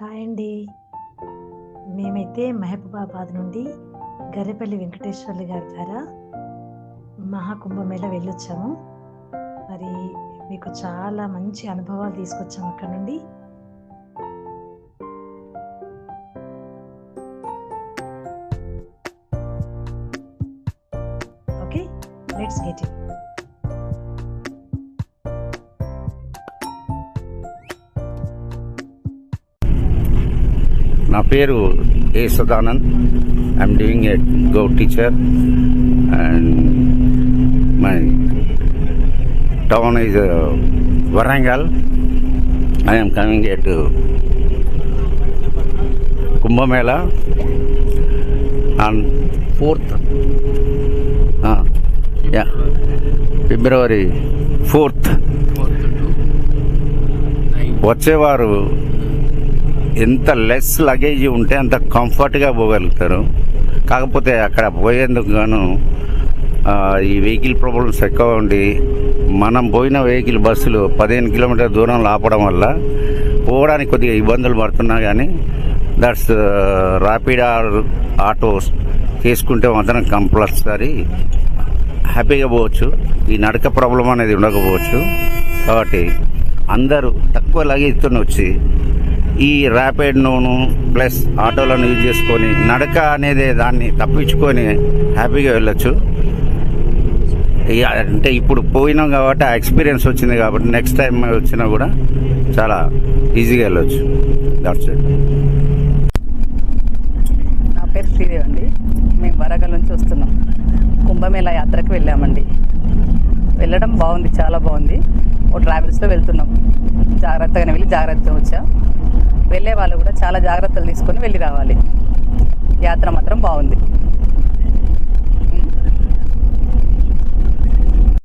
Hi అండి. మేమైతే మహబూబాబాద్ నుండి గర్రెపల్లి వెంకటేశ్వర్లు గారి ద్వారా మహాకుంభమేళ వెళ్ళొచ్చాము. మరి మీకు చాలా మంచి అనుభవాలు తీసుకొచ్చాము అక్కడ నుండి. ఓకే లెట్స్ గెట్ ఇట్ నా పేరు A Sadanand I'm doing a go teacher and my town is Warangal I'm coming at Kumbh Mela on fourth yeah February fourth వచ్చేవారు ఎంత లెస్ లగేజ్ ఉంటే అంత కంఫర్ట్గా పోగలుగుతారు. కాకపోతే అక్కడ పోయేందుకు గాను ఈ వెహికల్ ప్రాబ్లమ్స్ ఎక్కువ ఉండి మనం పోయిన వెహికల్ బస్సులు పదిహేను కిలోమీటర్ దూరంలో ఆపడం వల్ల పోవడానికి కొద్దిగా ఇబ్బందులు పడుతున్నా కానీ దట్స్ ర్యాపిడ్ ఆటోస్ తీసుకుంటే మాత్రం కంపల్సరీ హ్యాపీగా పోవచ్చు. ఈ నడక ప్రాబ్లం అనేది ఉండకపోవచ్చు. కాబట్టి అందరూ తక్కువ లగేజ్తో వచ్చి ఈ ర్యాపిడ్ ప్లస్ ఆటోలను యూజ్ చేసుకొని నడక అనేది దాన్ని తప్పించుకొని హ్యాపీగా వెళ్ళొచ్చు. అంటే ఇప్పుడు పోయినాం కాబట్టి ఆ ఎక్స్పీరియన్స్ వచ్చింది కాబట్టి నెక్స్ట్ టైం వచ్చినా కూడా చాలా ఈజీగా వెళ్ళొచ్చు. దట్స్ ఇట్ నా పేరు శ్రీదేవి అండి. మేము వరంగల్ నుంచి వస్తున్నాం. కుంభమేళ యాత్రకు వెళ్ళామండి. వెళ్ళడం బాగుంది చాలా బాగుంది. ఓ ట్రావెల్స్లో వెళ్తున్నాం. జాగ్రత్తగానే వెళ్ళి జాగ్రత్తగా వచ్చాం. వెళ్ళే వాళ్ళు కూడా చాలా జాగ్రత్తలు తీసుకొని వెళ్ళి రావాలి. యాత్ర మాత్రం బాగుంది.